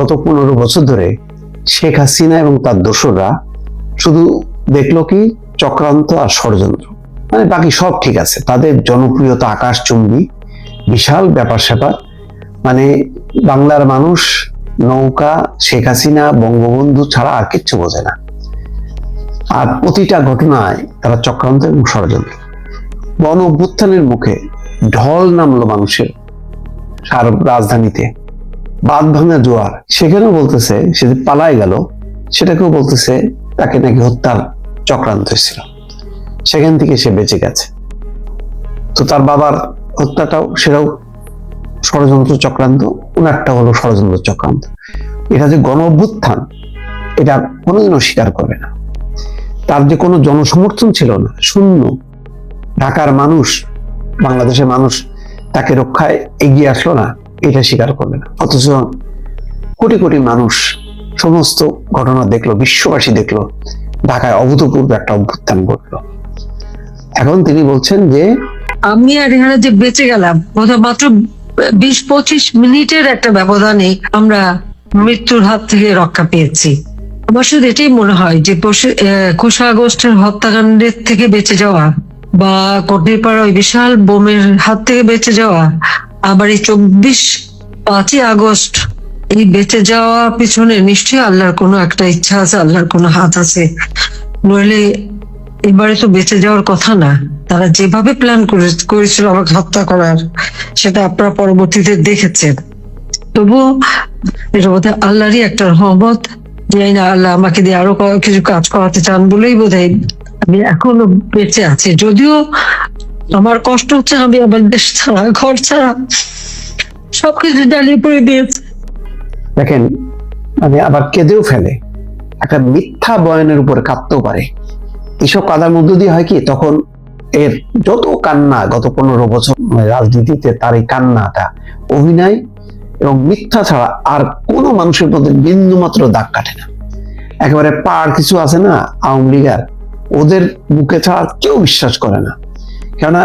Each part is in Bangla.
গত পনেরো বছর ধরে শেখ হাসিনা এবং তার দোসররা শুধু দেখল কি চক্রান্ত আর ষড়যন্ত্র। মানে বাকি সব ঠিক আছে। তাদের জনপ্রিয়তা আকাশচুম্বী, বিশাল ব্যাপার স্যাপার। মানে বাংলার মানুষ নৌকা, শেখ হাসিনা, বঙ্গবন্ধু ছাড়া আর কিচ্ছু বোঝে না। আর প্রতিটা ঘটনায় তারা চক্রান্ত এবং ষড়যন্ত্র। গণ অভ্যুত্থানের মুখে ঢল নামলো মানুষের সার রাজধানীতে। বাদ ভাঙা জোয়ার। সেখানেও বলতেছে, সে পালায় গেল, সেটাকেও বলতেছে, তাকে নাকি হত্যার চক্রান্ত ছিল সেখান থেকে সে বেঁচে গেছে। তো তার বাবার হত্যাটাও, সেটাও ষড়যন্ত্র চক্রান্ত ওনারটা হলো ষড়যন্ত্র চক্রান্ত। এটা যে গণ অভ্যুত্থান এটা কোনোদিনও স্বীকার করবে না। তার যে কোনো জনসমর্থন ছিল না, শূন্য। ঢাকার মানুষ, বাংলাদেশের মানুষ তাকে রক্ষায় এগিয়ে আসলো না। এটা স্বীকার করবে না। অথচ কোটি কোটি মানুষ সমস্ত ঘটনা দেখল, বিশ্ববাসী দেখল, ঢাকায় অভূতপূর্ব একটা অভ্যুত্থান ঘটলো। এখন তিনি বলছেন যে, আমি আর এখানে যে বেঁচে গেলাম বোধহয় মাত্র বিশ পঁচিশ মিনিটের একটা ব্যবধানে আমরা মৃত্যুর হাত থেকে রক্ষা পেয়েছি। আমার শুধু এটাই মনে হয় যে আগস্টের হত্যাকাণ্ডের থেকে বেঁচে যাওয়া বা কর্ণিপাড়া ওই বিশাল বোমের হাত থেকে বেঁচে যাওয়া আবার এই চব্বিশ পাঁচই আগস্ট এই বেঁচে যাওয়া পিছনে নিশ্চয়ই আল্লাহর কোনো একটা ইচ্ছা আছে, আল্লাহর কোনো হাত আছে। নইলে এবারে তো বেঁচে যাওয়ার কথা না। তারা যেভাবে প্ল্যান করেছিল আমাকে হত্যা করার, সেটা আপনারা পরবর্তীতে দেখেছেন। তবুও এটা বোধহয় আল্লাহরই একটা রহমত জানি না আল্লাহ আমাকে দিয়ে আরও কিছু কাজ করাতে চান বলেই বোধহয় আমি এখনও বেঁচে আছি। যদিও আমার কষ্ট হচ্ছে, আমি আমার দেশ ছাড়া, ঘর ছাড়া। সবকিছু জ্বালিয়ে পড়ে দিয়েছে। দেখেন মানে আবার কেঁদেও ফেলে। একটা মিথ্যা বয়ানের উপরে কাঁদতেও পারে। এসব কাদার মধ্য দিয়ে হয় কি, তখন এর যত কান্না গত পনেরো বছর রাজনীতিতে তার এই কান্নাটা অভিনয় এবং মিথ্যা ছাড়া আর কোনো মানুষের মধ্যে বিন্দু মাত্র দাগ কাটে না। একেবারে পার কিছু আছে না, আওয়ামী লীগার। ওদের মুখে ছাড়া কেউ বিশ্বাস করে না। কেননা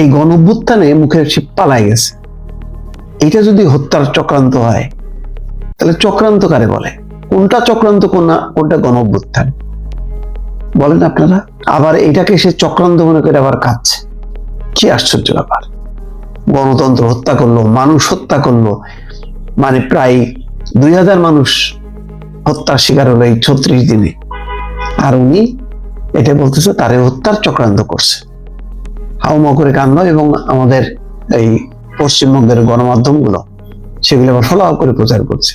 এই গণভ্যুত্থানে মুখে সে পালাই গেছে। এটা যদি হত্যার চক্রান্ত হয়, তাহলে চক্রান্ত কারে বলে? কোনটা চক্রান্ত, কোনটা কোনটা গণঅভ্যুত্থান বলেন আপনারা, আবার এটাকে সে চক্রান্ত মনে করে আবার কাঁদছে। কি আশ্চর্য ব্যাপার। গণতন্ত্র হত্যা করল, মানুষ হত্যা করল মানে প্রায় দুই হাজার মানুষ হত্যার শিকার হলো এই ছত্রিশ দিনে। আর উনি এটা বলতেছে, তারে হত্যার চক্রান্ত করছে। হাউমা করে কান্দ এবং আমাদের এই পশ্চিমবঙ্গের গণমাধ্যমগুলো সেগুলো আবার ফলাও করে প্রচার করছে।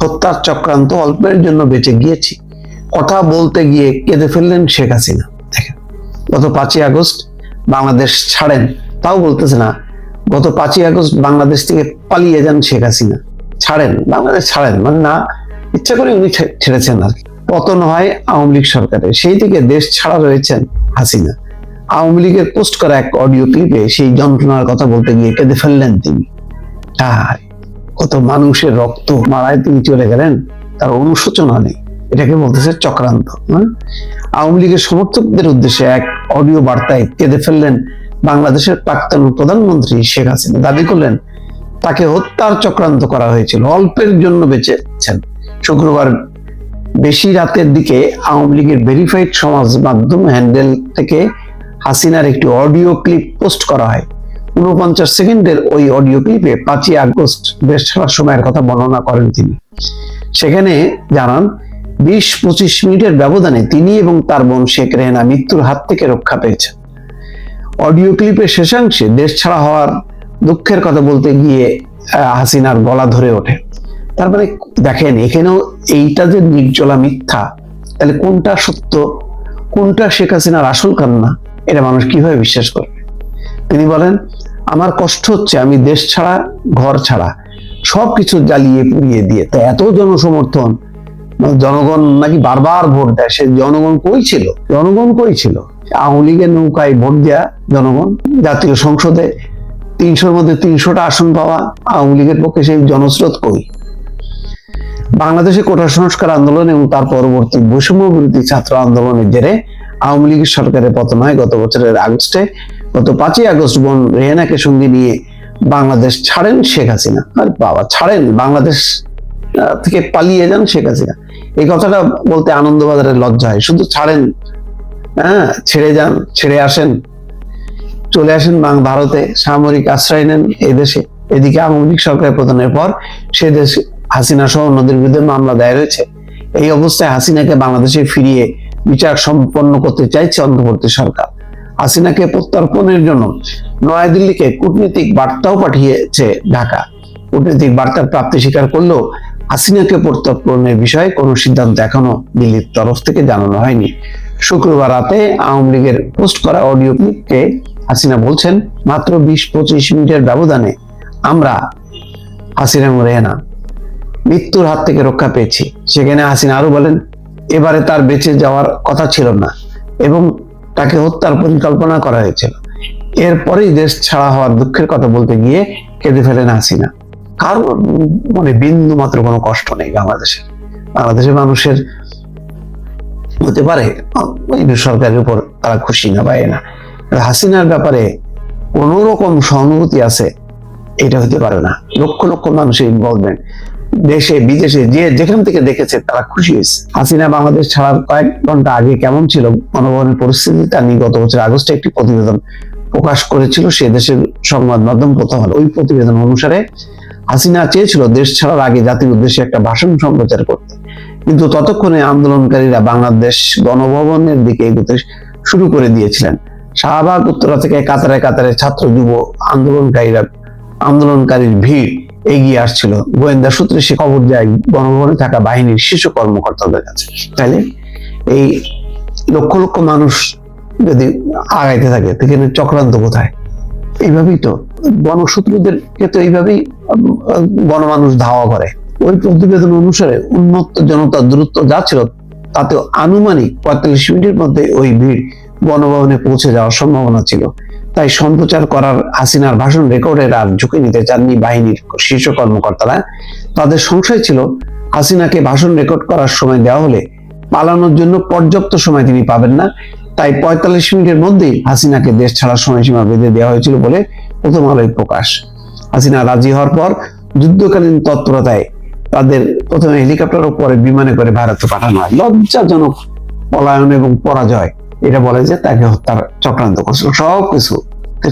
হত্যার চক্রান্ত অল্পের জন্য বেঁচে গিয়েছি। কথা বলতে গিয়ে কেঁদে ফেললেন শেখ হাসিনা। দেখেন, গত পাঁচই আগস্ট বাংলাদেশ ছাড়েন, তাও বলতেছে না। গত পাঁচই আগস্ট বাংলাদেশ থেকে পালিয়ে যান শেখ হাসিনা। ছাড়েন, বাংলাদেশ ছাড়েন মানে না, ইচ্ছা করে উনি ছেড়েছেন আর কি। পতন হয় আওয়ামী লীগ সরকারের। সেই থেকে দেশ ছাড়া রয়েছেন হাসিনা। আওয়ামী লীগের পোস্ট করা এক অডিও ক্লিপে সেই যন্ত্রণার কথা বলতে গিয়ে কেঁদে ফেললেন তিনি। হায়, কত মানুষের রক্ত মারায় তিনি চলে গেলেন তার অনুশোচনা নেই। এটাকে বলতেছে চক্রান্ত? আওয়ামী লীগের সমর্থকদের উদ্দেশ্যে এক অডিও বার্তায় কেঁদে ফেললেন বাংলাদেশের প্রাক্তন প্রধানমন্ত্রী শেখ হাসিনা। দাবি করলেন তাকে হত্যার চক্রান্ত করা হয়েছিল অল্পের জন্য বেঁচেছেন শুক্রবার বেশি রাতের দিকে আওয়ামী লীগের ভেরিফাইড সমাজ মাধ্যম হ্যান্ডেল থেকে হাসিনার একটি অডিও ক্লিপ পোস্ট করা হয়। উনপঞ্চাশ সেকেন্ডের ওই অডিও ক্লিপে পাঁচই আগস্ট দেশ ছাড়ার সময়ের কথা বর্ণনা করেন তিনি। সেখানে জানান বিশ পঁচিশ মিনিটের ব্যবধানে তিনি এবং তার বোন শেখ রেহানা মৃত্যুর হাত থেকে রক্ষা পেয়েছেন। অডিও ক্লিপের শেষাংশে দেশ ছাড়া হওয়ার দুঃখের কথা বলতে গিয়ে হাসিনার গলা ধরে ওঠে। তার মানে দেখেন, এখানেও এইটা যে নির্জলা মিথ্যা, তাহলে কোনটা সত্য? কোনটা শেখ হাসিনার আসল কান্না? এটা মানুষ কীভাবে বিশ্বাস করবে? তিনি বলেন, আমার কষ্ট হচ্ছে, আমি দেশ ছাড়া, ঘর ছাড়া, সবকিছু জ্বালিয়ে পুড়িয়ে দিয়ে। তা এত জনসমর্থন মানে জনগণ নাকি বারবার ভোট দেয়, সে জনগণ কই ছিল? জনগণ কই ছিল? আওয়ামী লীগের নৌকায় ভোট দেয়া জনগণ, জাতীয় সংসদে তিনশোর মধ্যে তিনশোটা আসন পাওয়া আওয়ামী লীগের পক্ষে সেই জনস্রোত কই? বাংলাদেশে কোটা সংস্কার আন্দোলন এবং তার পরবর্তী বৈষম্য বিরোধী ছাত্র আন্দোলনের জেরে আওয়ামী লীগের সরকারের পতন হয় গত বছরের আগস্টে, গত পাঁচই আগস্ট বোন রেহেনাকে সঙ্গে নিয়ে বাংলাদেশ ছাড়েন শেখ হাসিনা। আর বাবা, ছাড়েন, বাংলাদেশ থেকে পালিয়ে যান শেখ হাসিনা। এই কথাটা বলতে আনন্দবাজারের লজ্জা হয়। শুধু ছাড়েন হ্যাঁ ছেড়ে যান, ছেড়ে আসেন। চলে আসেন ভারতে। সামরিক আশ্রয় নেন এই দেশে। এদিকে আওয়ামী লীগ সরকার প্রধানের পর সে দেশে হাসিনা সহ অন্যদের বিরুদ্ধে মামলা দায়ের হয়েছে। এই অবস্থায় হাসিনাকে বাংলাদেশে ফিরিয়ে বিচার সম্পন্ন করতে চাইছে অন্তর্বর্তী সরকার। হাসিনাকে প্রত্যর্পণের জন্য নয়াদিল্লিকে কূটনৈতিক বার্তাও পাঠিয়েছে ঢাকা। কূটনৈতিক বার্তার প্রাপ্তি স্বীকার করলেও হাসিনাকে প্রত্যর্পণের বিষয়ে কোনো সিদ্ধান্ত এখনও দিল্লির তরফ থেকে জানানো হয়নি। শুক্রবার রাতে আওয়ামী লীগের পোস্ট করা অডিও ক্লিপকে হাসিনা বলছেন, মাত্র বিশ পঁচিশ মিনিটের ব্যবধানে আমরা হাসিনা মরে না মৃত্যুর হাত থেকে রক্ষা পেয়েছি। সেখানে হাসিনা আরও বলেন এবারে তার বেঁচে যাওয়ার কথা ছিল না এবং তাকে হত্যার পরিকল্পনা করা হয়েছিল। এরপরেই দেশ ছাড়া হওয়ার দুঃখের কথা বলতে গিয়ে কেঁদে ফেলেন হাসিনা। কারোর মনে বিন্দু মাত্র কোনো কষ্ট নেই বাংলাদেশের বাংলাদেশের মানুষের হতে পারে সরকারের উপর তারা খুশি না বা না। হাসিনার ব্যাপারে কোন রকম সহানুভূতি আছে, এটা হতে পারে না। লক্ষ লক্ষ মানুষের ইনভলভমেন্ট দেশে, বিদেশে যে যেখান থেকে দেখেছে তারা খুশি হয়েছে। হাসিনা বাংলাদেশ ছাড়ার কয়েক ঘণ্টা আগে কেমন ছিল? গণভবনের পরিস্থিতি তা নিয়ে গত বছর আগস্টে একটি প্রতিবেদন প্রকাশ করেছিল, সে দেশের সংবাদ মাধ্যম প্রথম ওই প্রতিবেদন অনুসারে, হাসিনা চেয়েছিল দেশ ছাড়ার আগে জাতির উদ্দেশ্যে একটা ভাষণ সম্প্রচার করতে। কিন্তু ততক্ষণে আন্দোলনকারীরা বাংলাদেশ গণভবনের দিকে এগোতে শুরু করে দিয়েছিলেন। শাহবাগ, উত্তরা থেকে কাতারে কাতারে ছাত্র যুব আন্দোলনকারীরা আন্দোলনকারীর ভিড় এগিয়ে আসছিল। গোয়েন্দা সূত্রে সে খবর যায় গণভবনে থাকা বাহিনীর শীর্ষ কর্মকর্তাদের কাছে। তাইলে এই লক্ষ লক্ষ মানুষ যদি আগাইতে থাকে সেখানে চক্রান্ত কোথায়? এইভাবেই তো গণশত্রুদেরকে তো এইভাবেই গণমানুষ ধাওয়া করে। ওই প্রতিবেদন অনুসারে উন্মত্ত জনতার দূরত্ব যা ছিল তাতে আনুমানিক পঁয়তাল্লিশ মিনিটের মধ্যে ওই ভিড় গণভবনে পৌঁছে যাওয়ার সম্ভাবনা ছিল। তাই সম্প্রচার করার হাসিনার ভাষণ রেকর্ডের আর ঝুঁকি নিতে চাননি বাহিনীর শীর্ষ কর্মকর্তারা। তাদের সংশয় ছিল, হাসিনাকে ভাষণ রেকর্ড করার সময় দেওয়া হলে পালানোর জন্য পর্যাপ্ত সময় তিনি পাবেন না। তাই পঁয়তাল্লিশ মিনিটের মধ্যেই হাসিনাকে দেশ ছাড়ার সময়সীমা বেঁধে দেওয়া হয়েছিল বলে প্রথম আলোয় প্রকাশ। হাসিনা রাজি হওয়ার পর যুদ্ধকালীন তৎপরতায় তাদের প্রথমে হেলিকপ্টার ও পরে বিমানে করে ভারতে পাঠানো হয়। লজ্জাজনক পলায়ন এবং পরাজয় এটা বলে যে তাকে হত্যার চক্রান্ত করছিল। সব কিছু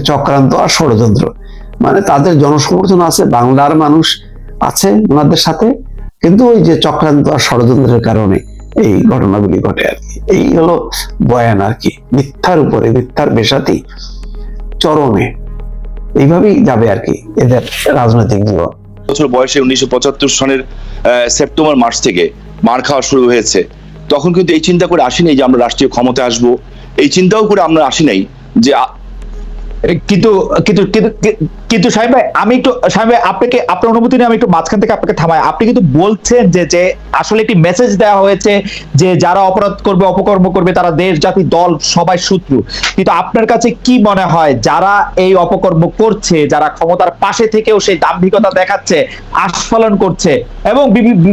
চক্রান্ত আর ষড়যন্ত্র। মানে তাদের জনসমর্থন আছে, বাংলার মানুষ আছে ওনাদের সাথে, কিন্তু ওই যে চক্রান্ত আর ষড়যন্ত্রের কারণে এই ঘটনাগুলি ঘটে আর কি। এই হলো বয়ান আর কি। মিথ্যার উপরে, মিথ্যার বেশাতি চরমে। এইভাবেই যাবে আর কি এদের রাজনৈতিক জীবন। বছর বয়সে উনিশশো পঁচাত্তর সনের সেপ্টেম্বর মাস থেকে মার খাওয়া শুরু হয়েছে। তখন কিন্তু এই চিন্তা করে আসি নাই যে আমরা রাষ্ট্রীয় ক্ষমতা আসব। এই চিন্তাও করে আমরা আসি নাই যে কিন্তু কিন্তু কিন্তু সাহেব ভাই আমি একটু সাহেব ভাই আপনাকে আপনার অনুমতি নিয়ে আমি একটু মাঝখান থেকে আপনাকে থামাই আপনি কিন্তু বলছেন যে যে আসলে একটি মেসেজ দেওয়া হয়েছে যে যারা অপরাধ করবে অপকর্ম করবে তারা দেশ জাতি দল সবাই শত্রু কিন্তু আপনার কাছে কি মনে হয় যারা এই অপকর্ম করছে যারা ক্ষমতার পাশে থেকেও সেই দাম্ভিকতা দেখাচ্ছে আস্ফালন করছে এবং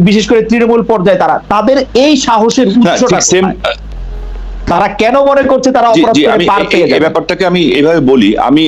বিশেষ করে তৃণমূল পর্যায়ে তারা তাদের এই সাহসের উৎসটা? তারা কেন মনে করছে তারা অপরাধ জি করে আমি পার এই- ব্যাপারটাকে আমি এভাবে বলি আমি